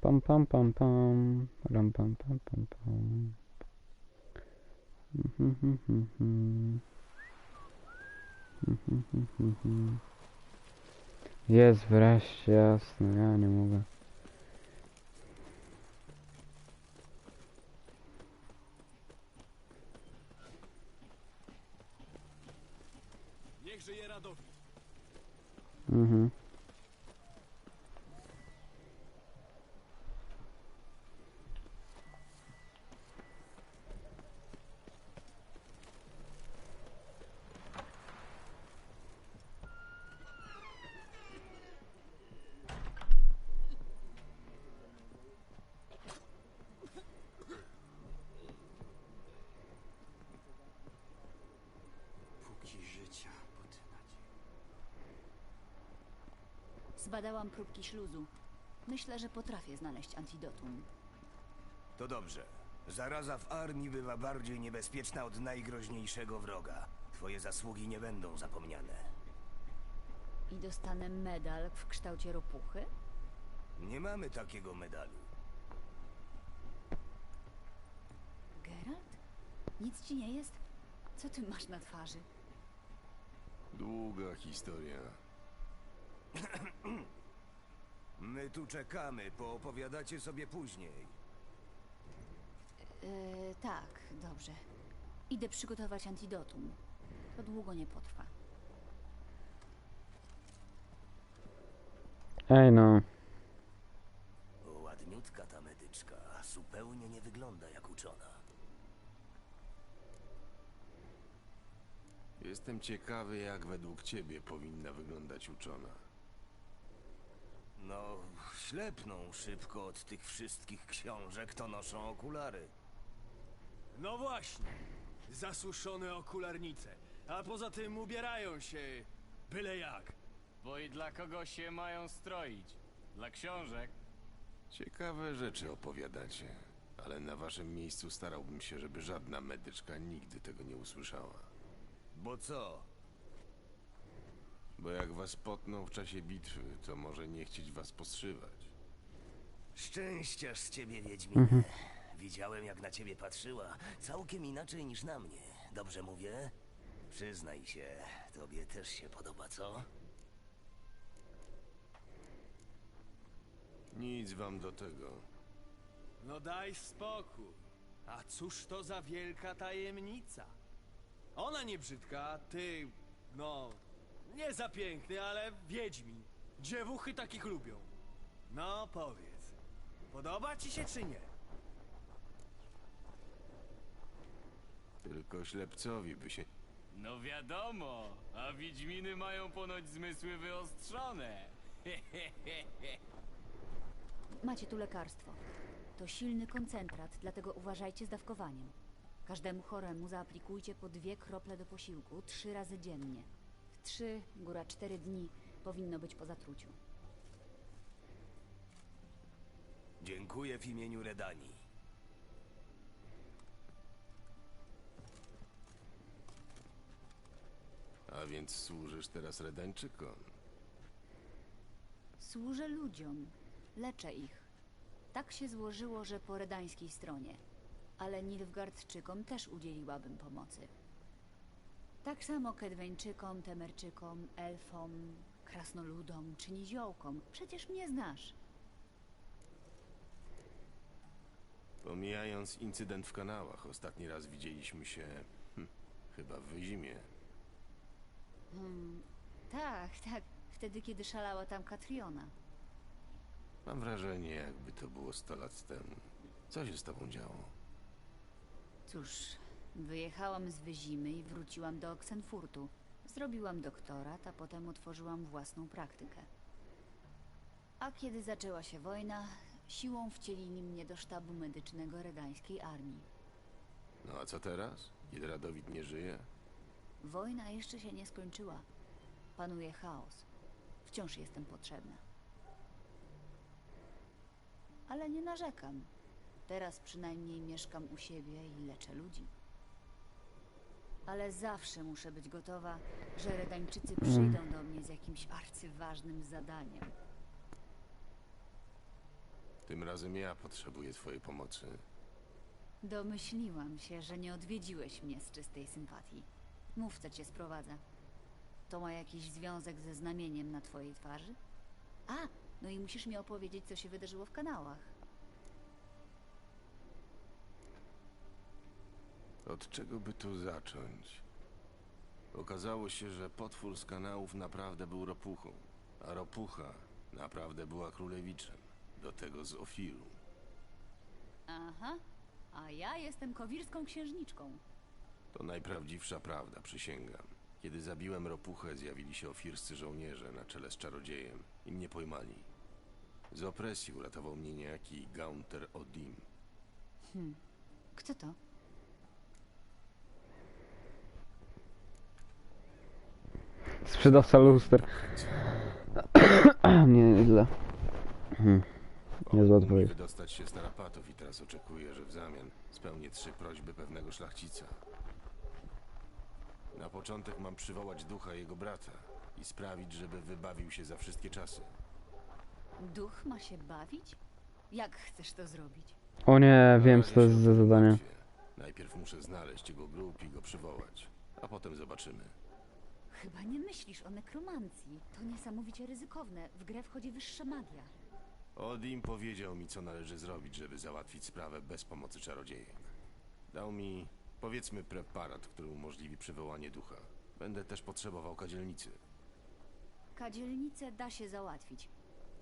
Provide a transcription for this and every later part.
Pam pam pam pam. Ram pam pam pam pam. Mhm, mhm, mhm. Jest wreszcie jasne, ja nie mogę. Niech żyje Radowid. Mhm. Zbadałam próbki śluzu. Myślę, że potrafię znaleźć antidotum. To dobrze. Zaraza w armii bywa bardziej niebezpieczna od najgroźniejszego wroga. Twoje zasługi nie będą zapomniane. I dostanę medal w kształcie ropuchy? Nie mamy takiego medalu. Geralt? Nic ci nie jest? Co ty masz na twarzy? Długa historia. My tu czekamy, poopowiadacie sobie później. Yy, tak, dobrze. Idę przygotować antidotum. To długo nie potrwa. Ej no. Ładniutka ta medyczka, zupełnie nie wygląda jak uczona. Jestem ciekawy, jak według ciebie powinna wyglądać uczona. No, ślepną szybko od tych wszystkich książek, to noszą okulary. No właśnie. Zasuszone okularnice. A poza tym ubierają się byle jak. Bo i dla kogo się mają stroić? Dla książek? Ciekawe rzeczy opowiadacie, ale na waszym miejscu starałbym się, żeby żadna medyczka nigdy tego nie usłyszała. Bo co? Bo jak was potną w czasie bitwy, to może nie chcieć was poszywać. Szczęściarz z ciebie, Wiedźminie. Widziałem, jak na ciebie patrzyła. Całkiem inaczej niż na mnie. Dobrze mówię? Przyznaj się, tobie też się podoba, co? Nic wam do tego. No daj spokój. A cóż to za wielka tajemnica? Ona nie brzydka, a ty, no, nie za piękny, ale wiedźmin. Dziewuchy takich lubią. No powiedz, podoba ci się czy nie? Tylko ślepcowi by się... No wiadomo, a Wiedźminy mają ponoć zmysły wyostrzone. Macie tu lekarstwo. To silny koncentrat, dlatego uważajcie z dawkowaniem. Każdemu choremu zaaplikujcie po dwie krople do posiłku trzy razy dziennie. Trzy, góra cztery dni powinno być po zatruciu. Dziękuję w imieniu Redanii. A więc służysz teraz Redańczykom. Służę ludziom, leczę ich. Tak się złożyło, że po redańskiej stronie. Ale Nilfgardczykom też udzieliłabym pomocy. Tak samo Kedweńczykom, Temerczykom, Elfom, Krasnoludom czy Niziołkom. Przecież mnie znasz. Pomijając incydent w kanałach, ostatni raz widzieliśmy się... Hm, chyba w Wyzimie. Hmm, tak, tak. Wtedy, kiedy szalała tam Katriona. Mam wrażenie, jakby to było 100 lat temu. Co się z tobą działo? Cóż, wyjechałam z Wyzimy i wróciłam do Oxenfurtu. Zrobiłam doktorat, a potem otworzyłam własną praktykę. A kiedy zaczęła się wojna, siłą wcielili mnie do sztabu medycznego redańskiej armii. No a co teraz? Kiedy Radowid nie żyje? Wojna jeszcze się nie skończyła. Panuje chaos. Wciąż jestem potrzebna. Ale nie narzekam. Teraz przynajmniej mieszkam u siebie i leczę ludzi. Ale zawsze muszę być gotowa, że Redańczycy przyjdą do mnie z jakimś arcyważnym zadaniem. Tym razem ja potrzebuję twojej pomocy. Domyśliłam się, że nie odwiedziłeś mnie z czystej sympatii. Mów, co cię sprowadza. To ma jakiś związek ze znamieniem na twojej twarzy? A, no i musisz mi opowiedzieć, co się wydarzyło w kanałach. Od czego by tu zacząć? Okazało się, że potwór z kanałów naprawdę był ropuchą, a ropucha naprawdę była królewiczem. Do tego z Ofiru. Aha, a ja jestem kowirską księżniczką. To najprawdziwsza prawda, przysięgam. Kiedy zabiłem ropuchę, zjawili się ofirscy żołnierze na czele z czarodziejem i mnie pojmali. Z opresji uratował mnie niejaki Gaunter Odim. Kto to? Sprzedawca luster. nie, źle. Hmm. Niezła odpowiedź. wydostać się z tarapatów i teraz oczekuję, że w zamian spełnię trzy prośby pewnego szlachcica. Na początek mam przywołać ducha jego brata i sprawić, żeby wybawił się za wszystkie czasy. Duch ma się bawić? Jak chcesz to zrobić? O nie, wiem co to jest za zadanie. Najpierw muszę znaleźć jego grób i go przywołać, a potem zobaczymy. Chyba nie myślisz o nekromancji. To niesamowicie ryzykowne. W grę wchodzi wyższa magia. Odim powiedział mi, co należy zrobić, żeby załatwić sprawę bez pomocy czarodziejek. Dał mi, powiedzmy, preparat, który umożliwi przywołanie ducha. Będę też potrzebował kadzielnicy. Kadzielnicę da się załatwić.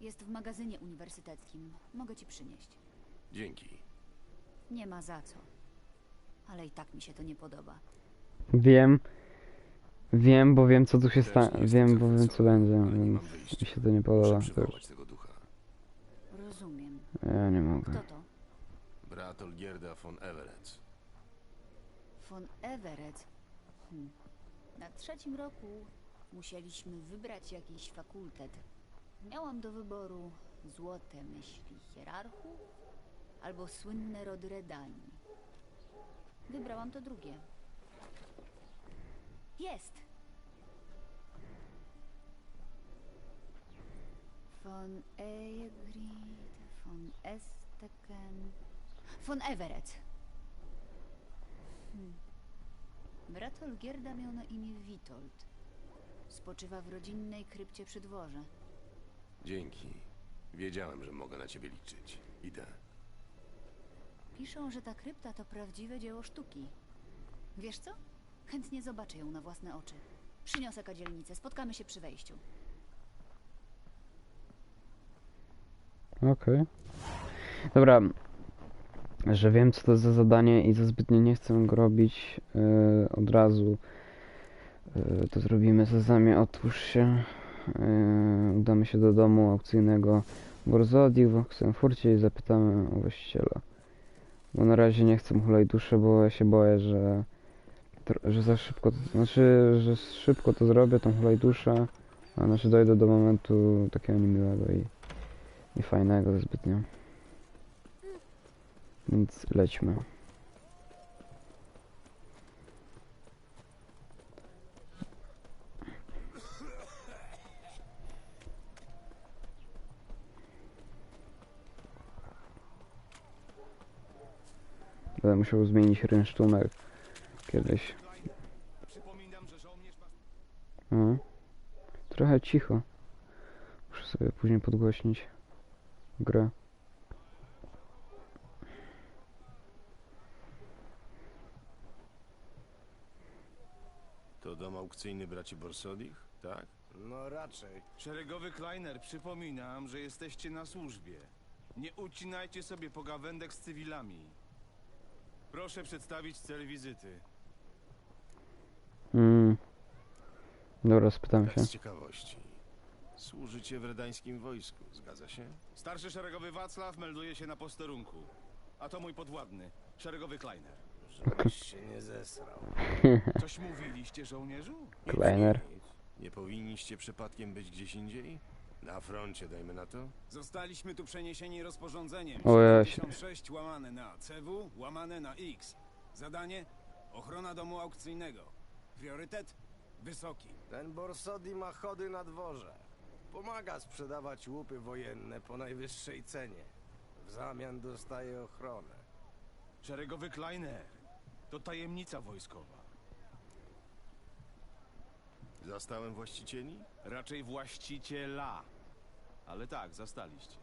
Jest w magazynie uniwersyteckim. Mogę ci przynieść. Dzięki. Nie ma za co. Ale i tak mi się to nie podoba. Wiem. Wiem, bo wiem co tu się stanie. Wiem, bo wiem co będzie, więc mi się to nie podoba. To przywołać już. tego ducha. Rozumiem. Ja nie mogę. Kto to? Brat Olgierda von Everett. Von Everett. Hm. Na trzecim roku musieliśmy wybrać jakiś fakultet. Miałam do wyboru złote myśli hierarchów albo słynne rody Redanii. Wybrałam to drugie. Jest! Von Eyegrid, von Esteken, von Everett. Brat Olgierda miał na imię Witold. Spoczywa w rodzinnej krypcie przy dworze. Dzięki. Wiedziałem, że mogę na ciebie liczyć. Idę. Piszą, że ta krypta to prawdziwe dzieło sztuki. Wiesz co? Chętnie zobaczę ją na własne oczy. Przyniosę kadzielnicę, spotkamy się przy wejściu. Okej. Dobra. Że wiem co to za zadanie i za zbytnio nie chcę go robić yy, od razu. Yy, to zrobimy sezamie, otwórz się. Yy, udamy się do domu aukcyjnego Borzodi w Oksenfurcie i zapytamy o właściciela. Bo na razie nie chcę hulać duszę, bo ja się boję, że, że za szybko, znaczy, że szybko to zrobię, tą hulaj duszę, a znaczy dojdę do momentu takiego niemiłego i nie fajnego zbytnio. Więc lećmy. Będę musiał zmienić rynsztunek kiedyś. Przypominam, że żołnierz ma... No. Trochę cicho. Muszę sobie później podgłośnić grę. To dom aukcyjny braci Borsodich? Tak? No raczej. Szeregowy Kleiner, przypominam, że jesteście na służbie. Nie ucinajcie sobie pogawędek z cywilami. Proszę przedstawić cel wizyty. Mm. Dobra, spytam się. Tak z ciekawości. Służycie w redańskim wojsku, zgadza się? Starszy szeregowy Wacław melduje się na posterunku. A to mój podwładny, szeregowy Kleiner. Żebyś się nie zesrał. Coś mówiliście, żołnierzu? Kleiner. Nie powinniście przypadkiem być gdzieś indziej? Na froncie, dajmy na to? Zostaliśmy tu przeniesieni rozporządzeniem O, ja się- 76 łamane na CW łamane na X. Zadanie? Ochrona domu aukcyjnego. Priorytet? Wysoki. Ten Borsodi ma chody na dworze. Pomaga sprzedawać łupy wojenne po najwyższej cenie. W zamian dostaje ochronę. Szeregowy Kleiner. To tajemnica wojskowa. Zastałem właścicieli? Raczej właściciela. Ale tak, zastaliście.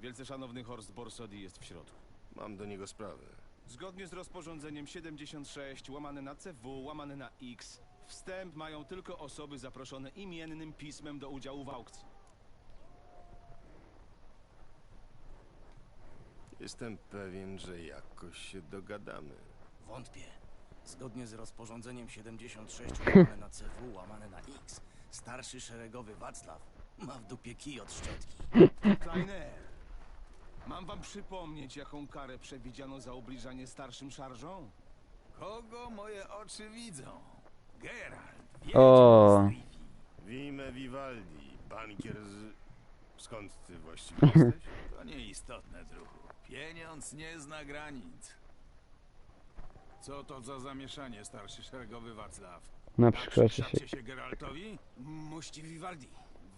Wielce szanowny Horst Borsodi jest w środku. Mam do niego sprawę. Zgodnie z rozporządzeniem 76 łamane na CW łamane na X wstęp mają tylko osoby zaproszone imiennym pismem do udziału w aukcji. Jestem pewien, że jakoś się dogadamy. Wątpię. Zgodnie z rozporządzeniem 76 łamane na CW łamane na X, starszy szeregowy Wacław ma w dupie kij od szczotki. Kleiner, mam wam przypomnieć, jaką karę przewidziano za ubliżanie starszym szarżom? Kogo moje oczy widzą? Geralt, O. z Rivii. Wime Vivaldi, bankier z... Skąd ty właściwie jesteś? To nieistotne, druhu. Pieniądz nie zna granic. Co to za zamieszanie, starszy szeregowy Wacław? Na przykład się... przykrzacie się Geraltowi? Mości Vivaldi,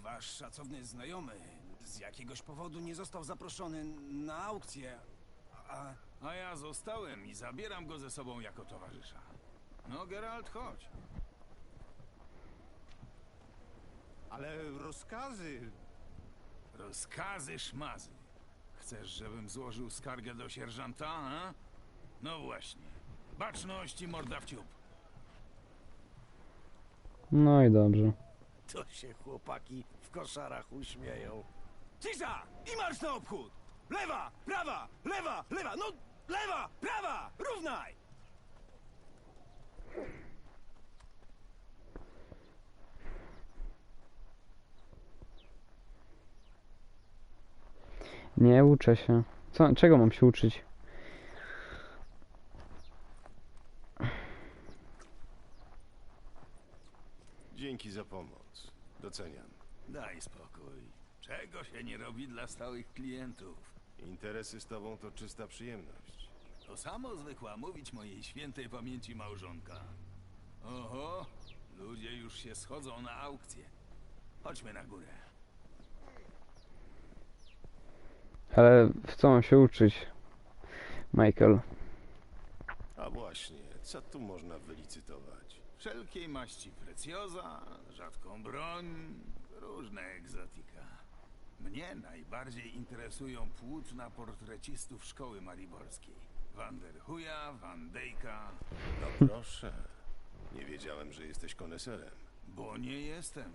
wasz szacowny znajomy z jakiegoś powodu nie został zaproszony na aukcję, a... A ja zostałem i zabieram go ze sobą jako towarzysza. No, Geralt, chodź. Ale rozkazy... Rozkazy szmazy. Chcesz, żebym złożył skargę do sierżanta, a? No właśnie. Baczność i morda w ciup. No i dobrze. To się chłopaki w koszarach uśmieją. Cisza! I marsz na obchód! Lewa, prawa, lewa, lewa, no lewa, prawa, równaj! Nie uczę się. Co, czego mam się uczyć? Dzięki za pomoc. Doceniam. Daj spokój. Czego się nie robi dla stałych klientów? Interesy z tobą to czysta przyjemność. To samo zwykła mówić mojej świętej pamięci małżonka. Oho, ludzie już się schodzą na aukcję. Chodźmy na górę. Ale w co mam się uczyć? Michael. A właśnie, co tu można wylicytować? Wszelkiej maści precjoza, rzadką broń, różne egzotika. Mnie najbardziej interesują płótna portrecistów szkoły mariborskiej. Van der Huya, Van Dyka, No proszę. Nie wiedziałem, że jesteś koneserem. bo nie jestem.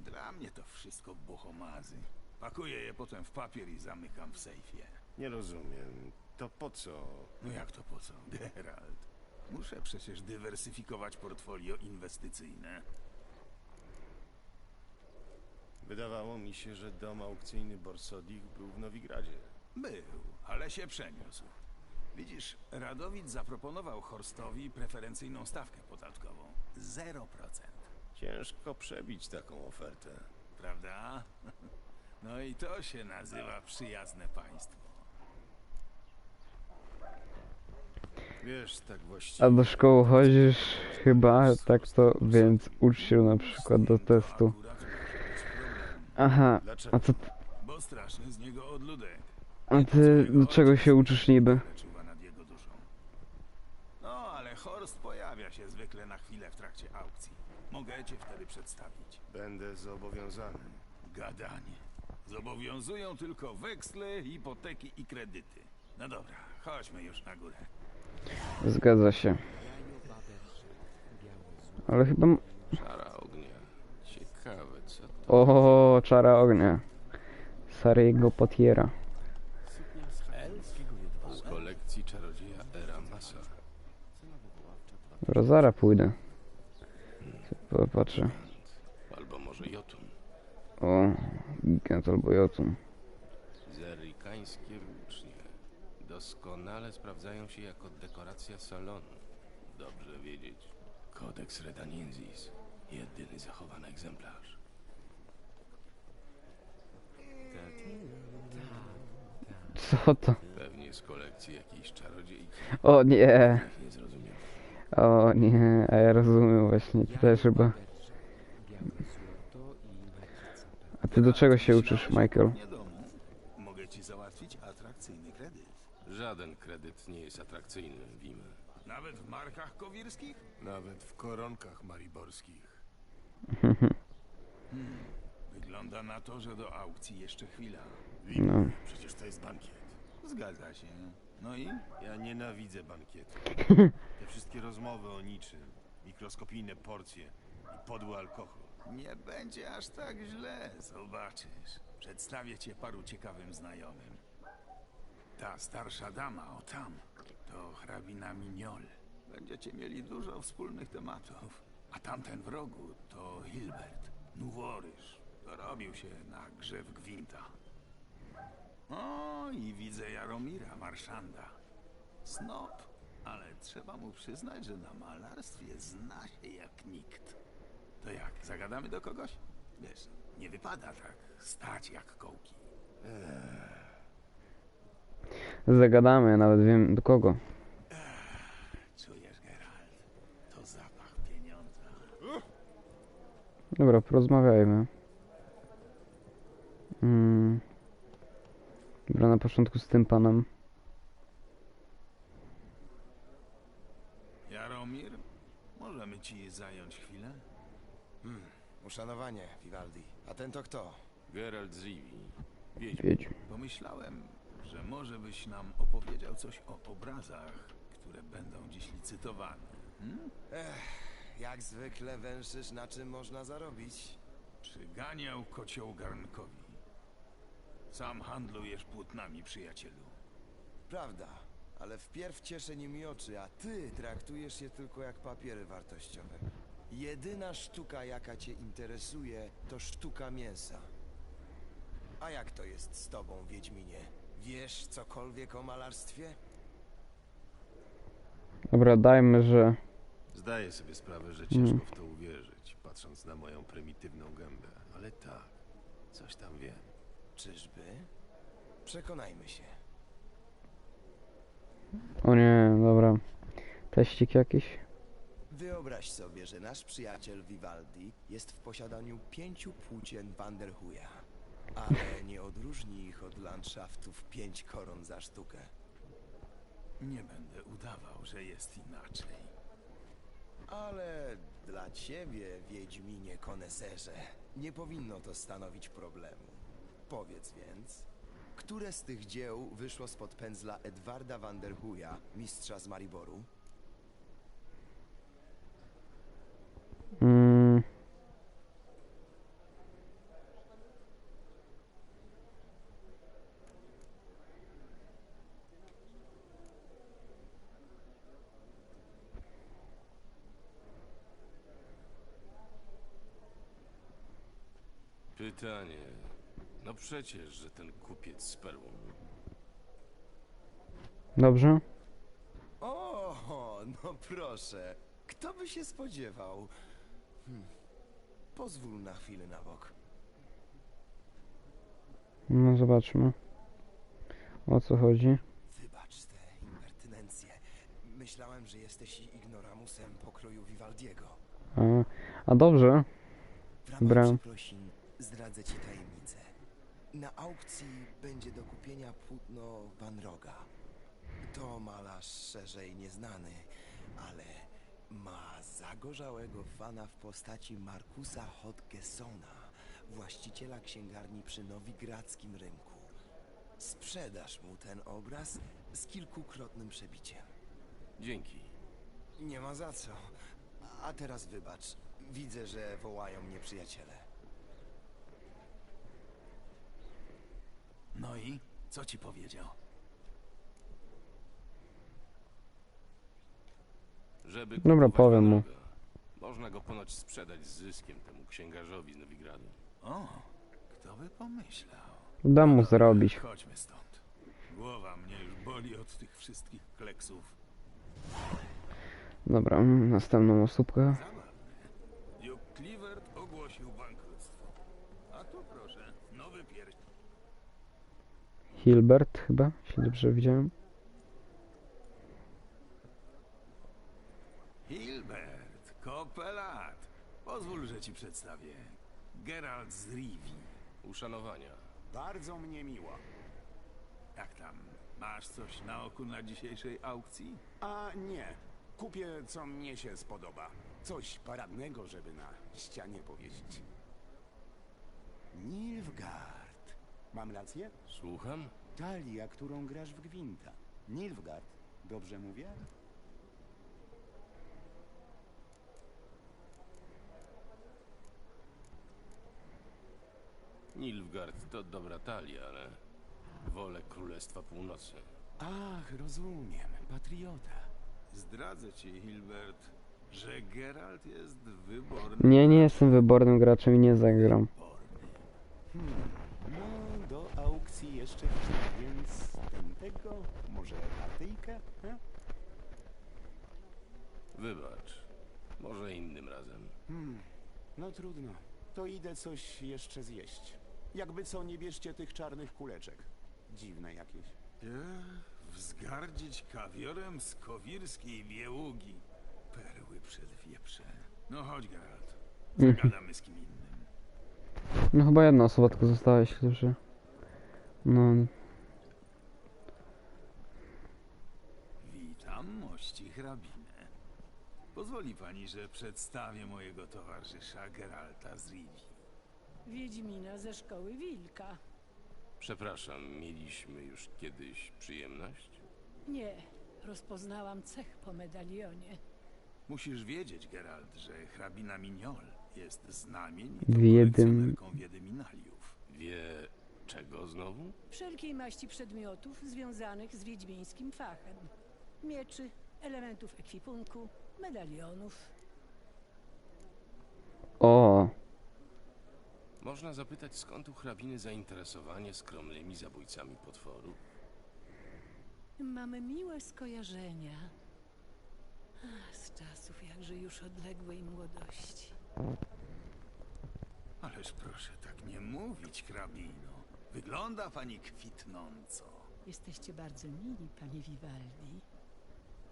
Dla mnie to wszystko buchomazy. Pakuję je potem w papier i zamykam w sejfie. Nie rozumiem. To po co? No jak to po co? Geralt. Muszę przecież dywersyfikować portfolio inwestycyjne. Wydawało mi się, że dom aukcyjny Borsodich był w Nowigradzie. Był, ale się przeniósł. Widzisz, Radowid zaproponował Horstowi preferencyjną stawkę podatkową. 0%. Ciężko przebić taką ofertę. Prawda? No i to się nazywa przyjazne państwo. Wiesz, tak właściwie... A do szkoły chodzisz chyba, tak to, więc ucz się na przykład do testu. To akurat może być problem, Aha, Dlaczego? a co ty, bo straszny z niego odludek. a ty do czego się uczysz niby? Czuwa nad jego duszą. No, ale Horst pojawia się zwykle na chwilę w trakcie aukcji. Mogę cię wtedy przedstawić. Będę zobowiązany. Gadanie. Zobowiązują tylko weksle, hipoteki i kredyty. No dobra, chodźmy już na górę. Zgadza się. Ale chyba... m- Szara. Ciekawe, co to... O, czara ognia. Sariego Potiera. Z kolekcji czarodzieja Era Masa. Dobra, zaraz pójdę. Popatrzę. Albo może Jotun. O, gigant albo jotun. Zerikańskie włócznie. Doskonale sprawdzają się jako dekoracja salonu. Dobrze wiedzieć. Kodeks Redaniensis. Jedyny zachowany egzemplarz. Co to? Pewnie z kolekcji jakiejś czarodziejki. O nie, Nie zrozumiałem. o nie, a ja rozumiem właśnie, ty też chyba. A ty do czego się uczysz, Michael? Nie domu. Mogę ci załatwić Żaden kredyt nie jest atrakcyjny, Wimy. Nawet w markach kowirskich? Nawet w koronkach mariborskich. Wygląda na to, że do aukcji jeszcze chwila. No. przecież to jest bankiet. Zgadza się. No i? Ja nienawidzę bankietu. Te wszystkie rozmowy o niczym, mikroskopijne porcje i podły alkohol. Nie będzie aż tak źle, zobaczysz. Przedstawię cię paru ciekawym znajomym. Ta starsza dama, o tam, to hrabina Mignol. Będziecie mieli dużo wspólnych tematów. A tamten w rogu to Hilbert, Nuworyż. Dorobił się na grzew gwinta. O, i widzę Jaromira, marszanda. Snop, ale trzeba mu przyznać, że na malarstwie zna się jak nikt. To jak, zagadamy do kogoś? Wiesz, nie wypada tak stać jak kołki. Zagadamy, nawet wiem do kogo. Czujesz, Geralt? To zapach pieniądza. Dobra, porozmawiajmy. Mm. Dobra, na początku z tym panem. Jaromir, możemy ci zająć chwilę? Uszanowanie, Vivaldi. A ten to kto? Geralt z Rivi. Pomyślałem, że może byś nam opowiedział coś o obrazach, które będą dziś licytowane. Hmm? Jak zwykle węszysz, na czym można zarobić. Przyganiał kocioł garnkowi. Sam handlujesz płótnami, przyjacielu. Prawda, ale wpierw cieszę nimi oczy, a ty traktujesz je tylko jak papiery wartościowe. Jedyna sztuka, jaka cię interesuje, to sztuka mięsa. A jak to jest z tobą, Wiedźminie? Wiesz cokolwiek o malarstwie? Dobra, dajmy, że... Zdaję sobie sprawę, że ciężko w to uwierzyć, patrząc na moją prymitywną gębę. Ale tak, coś tam wiem. Czyżby? Przekonajmy się. O nie, dobra. Teścik jakiś? Wyobraź sobie, że nasz przyjaciel Vivaldi jest w posiadaniu pięciu płócien Vanderhuja, ale nie odróżni ich od landschaftów pięć koron za sztukę. Nie będę udawał, że jest inaczej. Ale dla ciebie, Wiedźminie koneserze, nie powinno to stanowić problemu. Powiedz więc, które z tych dzieł wyszło spod pędzla Edwarda Vanderhuja, mistrza z Mariboru? Pytanie. No przecież, że ten kupiec z perłą. Dobrze? O, no proszę. Kto by się spodziewał? Hmm. Pozwól na chwilę na bok. No zobaczmy. O co chodzi? Wybacz tę impertynencję. Myślałem, że jesteś ignoramusem pokroju Vivaldiego. A, a dobrze. Przeprosin zdradzę ci tajemnicę. Na aukcji będzie do kupienia płótno Van Roga. To malarz szerzej nieznany, ale ma zagorzałego fana w postaci Markusa Hodgesona, właściciela księgarni przy nowigradzkim rynku. Sprzedasz mu ten obraz z kilkukrotnym przebiciem. Dzięki. Nie ma za co. A teraz wybacz. Widzę, że wołają mnie przyjaciele. No i co ci powiedział? Żeby Dobra, kupować powiem mu. Można go ponoć sprzedać z zyskiem temu księgarzowi z Nowigradu. O, kto by pomyślał? Dam mu zrobić. Chodźmy stąd. Głowa mnie już boli od tych wszystkich kleksów. Dobra, mm, następną osóbkę. Zabawne. Hilbert chyba, jeśli dobrze widziałem. Hilbert, kopelat. Pozwól, że ci przedstawię. Geralt z Rivi. Uszanowania. Bardzo mnie miło. Jak tam? Masz coś na oku na dzisiejszej aukcji? A nie. Kupię, co mnie się spodoba. Coś paradnego, żeby na ścianie powiesić. Nilfgaard. Mam rację? Słucham? Talia, którą grasz w Gwinta. Nilfgaard. Dobrze mówię? Nilfgaard to dobra talia, ale wolę Królestwa Północy. Ach, rozumiem. Patriota. Zdradzę ci, Hilbert, że Geralt jest wyborny. Nie, nie jestem wybornym graczem i nie zagram. No, do aukcji jeszcze chwilę, więc tego, może partyjkę? He? Wybacz. Może innym razem. Hmm, no trudno. To idę coś jeszcze zjeść. Jakby co, nie bierzcie tych czarnych kuleczek. Dziwne jakieś. Ech, wzgardzić kawiorem z kowirskiej bieługi. Perły przed wieprze. No chodź, Geralt. Zagadamy z kim innym. No chyba jedna osoba tylko została, jeśli dobrze. No, Witam, mości hrabinę. Pozwoli pani, że przedstawię mojego towarzysza Geralta z Rivii. Wiedźmina ze szkoły Wilka. Przepraszam, mieliśmy już kiedyś przyjemność? Nie, rozpoznałam cech po medalionie. Musisz wiedzieć, Geralt, że hrabina Mignol jest znamienitą Wiedym- kolekcjonerką wiedyminaliów. Wie czego znowu? Wszelkiej maści przedmiotów związanych z wiedźmińskim fachem. Mieczy, elementów ekwipunku, medalionów. o, Można zapytać, skąd u hrabiny zainteresowanie skromnymi zabójcami potworów? Mamy miłe skojarzenia. Ach, z czasów jakże już odległej młodości. Ależ proszę tak nie mówić, hrabino. Wygląda pani kwitnąco. Jesteście bardzo mili, panie Vivaldi.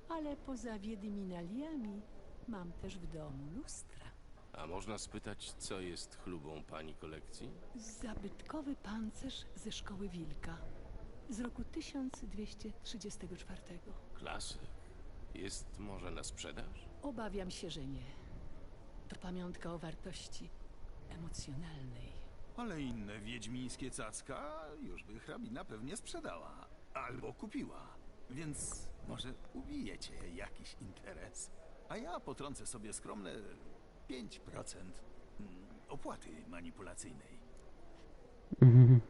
Ale poza wiedyminaliami mam też w domu lustra. A można spytać, co jest chlubą pani kolekcji? Zabytkowy pancerz ze szkoły Wilka z roku 1234. Klasyk. Jest może na sprzedaż? Obawiam się, że nie. To pamiątka o wartości emocjonalnej. Ale inne wiedźmińskie cacka już by hrabina pewnie sprzedała. Albo kupiła. Więc może ubijecie jakiś interes. A ja potrącę sobie skromne 5% mm, opłaty manipulacyjnej. mhm.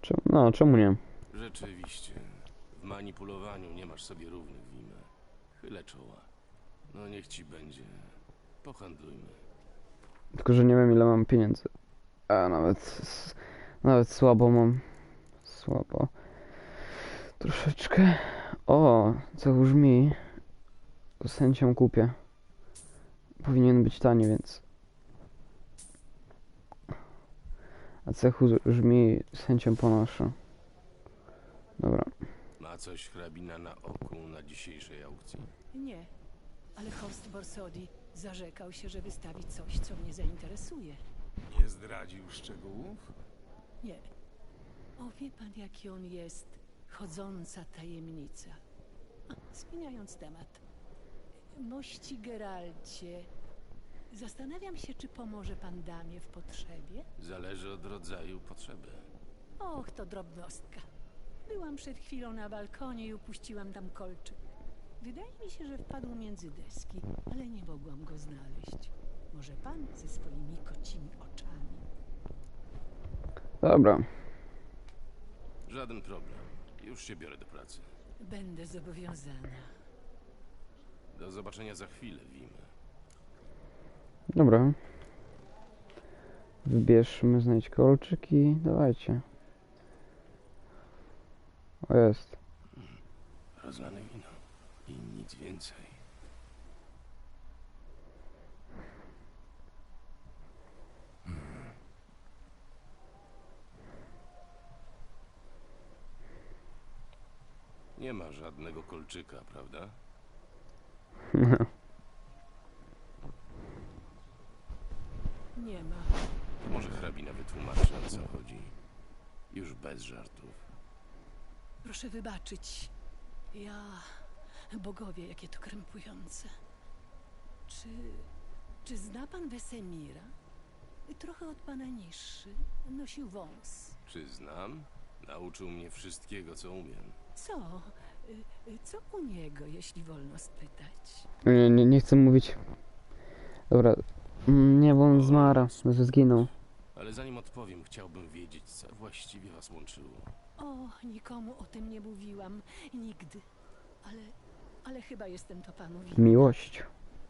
Czemu, no, czemu nie? Rzeczywiście. W manipulowaniu nie masz sobie równych, Wime. Chylę czoła. No niech ci będzie. Pohandlujmy. Tylko, że nie wiem ile mam pieniędzy. A nawet, s- nawet słabo mam. Słabo. Troszeczkę. O, co brzmi. Z chęcią kupię. Powinien być tani, więc. A cechu brzmi z chęcią ponoszę. Dobra. Ma coś hrabina na oku na dzisiejszej aukcji? Nie, ale Horst Borsodi zarzekał się, że wystawi coś, co mnie zainteresuje. Nie zdradził szczegółów? Nie. O, wie pan, jaki on jest? Chodząca tajemnica. A, zmieniając temat. Mości Geralcie, zastanawiam się, czy pomoże pan damie w potrzebie? Zależy od rodzaju potrzeby. Och, to drobnostka. Byłam przed chwilą na balkonie i upuściłam tam kolczyk. Wydaje mi się, że wpadł między deski, ale nie mogłam go znaleźć. Może pan ze swoimi kocimi oczami? Dobra. Żaden problem. Już się biorę do pracy. Będę zobowiązana. Do zobaczenia za chwilę, Wime. Dobra. Wybierzmy, znajdź kolczyk i dawajcie. O jest. Rozlane wino. I nic więcej. Nie ma żadnego kolczyka, prawda? Nie ma. Może hrabina wytłumaczy, o co chodzi. Już bez żartów. Proszę wybaczyć. Ja. Bogowie, jakie to krępujące. Czy. Czy zna pan Wesemira? Trochę od pana niższy. Nosił wąs. Czy znam? Nauczył mnie wszystkiego, co umiem. Co? Y, y, Co u niego, jeśli wolno spytać? Nie, nie, nie chcę mówić. Dobra. Mm, Nie, bo on zmarł, że zginął. Ale zanim odpowiem, chciałbym wiedzieć, co właściwie was łączyło. O, nikomu o tym nie mówiłam. Nigdy. Ale. Ale chyba jestem to panu winna. Miłość.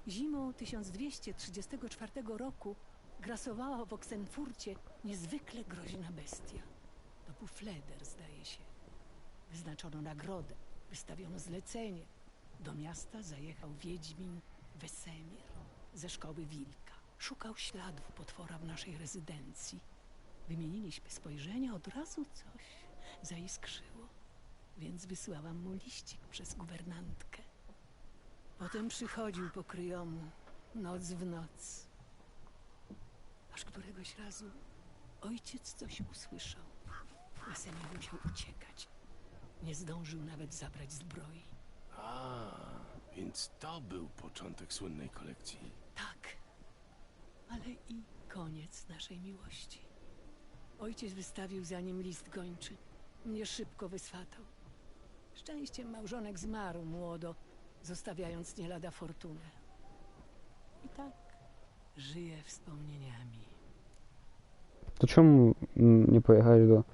Zimą 1234 roku grasowała w Oksenfurcie niezwykle groźna bestia. To był Fleder, zdaje się. Wyznaczono nagrodę, wystawiono zlecenie. Do miasta zajechał wiedźmin Wesemir ze szkoły Wilka. Szukał śladów potwora w naszej rezydencji. Wymieniliśmy spojrzenia, od razu coś zaiskrzyło, więc wysłałam mu liścik przez guwernantkę. Potem przychodził po kryjomu, noc w noc. Aż któregoś razu ojciec coś usłyszał. Wesemir musiał uciekać. Nie zdążył nawet zabrać zbroi. A, więc to był początek słynnej kolekcji. Tak, ale i koniec naszej miłości. Ojciec wystawił za nim list gończy. Mnie szybko wyswatał. Szczęściem małżonek zmarł młodo, zostawiając nie lada fortunę. I tak żyję wspomnieniami. To czemu nie pojechałeś do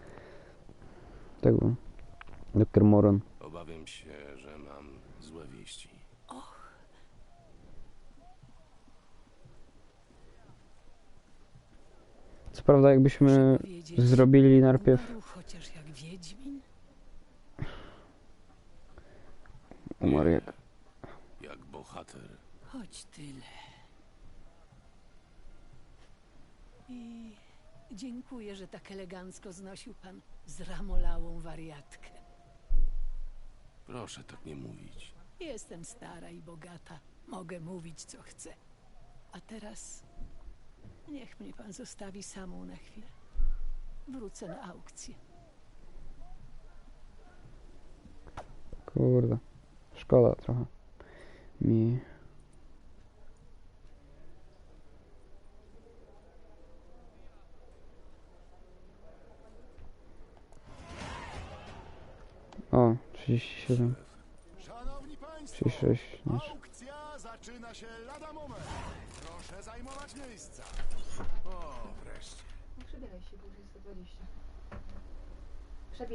tego, do Kermoren? Obawiam się, że mam złe wieści. Och, Co prawda jakbyśmy zrobili najpierw chociaż jak wiedźmin. umarł jak... Jak bohater. Choć tyle. I dziękuję, że tak elegancko znosił pan zramolałą wariatkę. Proszę tak nie mówić. Jestem stara i bogata. Mogę mówić, co chcę. A teraz niech mnie pan zostawi samą na chwilę. Wrócę na aukcję. Kurde. Szkoda trochę. Mi... O, 37, Szanowni Państwo, 36, znaczy. aukcja zaczyna się lada moment. Proszę zajmować miejsca. O, wreszcie. Przybieraj się, bo jest 120.